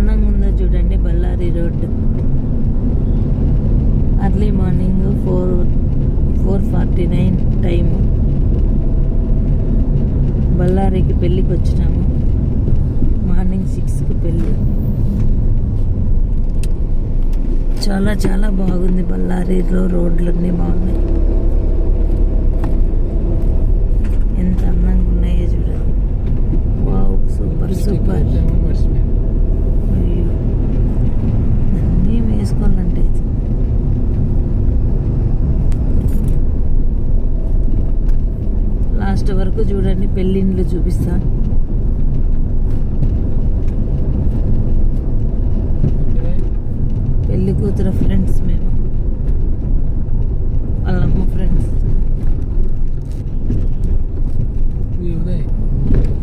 అందంగా ఉందో చూడండి Ballari road. Early morning four four forty nine time బళ్ళారికి పెళ్ళికి వచ్చినాము. మార్నింగ్ సిక్స్కి పెళ్ళి. చాలా చాలా బాగుంది బళ్ళారిలో రోడ్లన్నీ బాగున్నాయి. ఎంత అందంగా ఉన్నాయో చూడండి. వావ్ సూపర్ సూపర్ లాస్ట్ వరకు చూడండి పెళ్ళిళ్ళు చూపిస్తా. పెళ్ళి కూతురు ఫ్రెండ్స్